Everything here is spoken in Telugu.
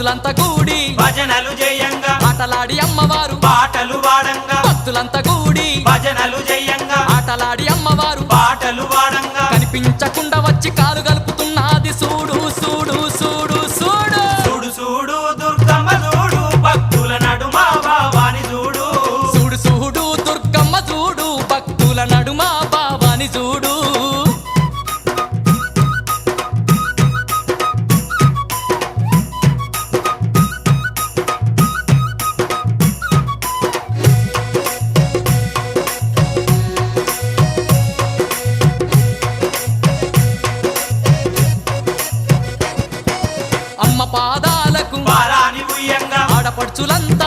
భక్తులంతా కూడి భజనలు జయంగా. ఆటలాడి అమ్మవారు. పాటలు వాడంగా. భక్తులంతా కూడి భజనలు జయంగా. ఆటలాడి అమ్మవారు. పాటలు వాడంగా. కనిపించకుండా వచ్చి కాలు కలుపుతున్నది. సూడు సూడు సూడు సూడు. చూడు చూడు దుర్గమ్మ చూడు భక్తుల నడుమ భావాని చూడు సూడు సూడు దుర్గమ్మ చూడు భక్తుల నడుమ బావాని చూడు పాదాలకు ఆడపడుచులంతా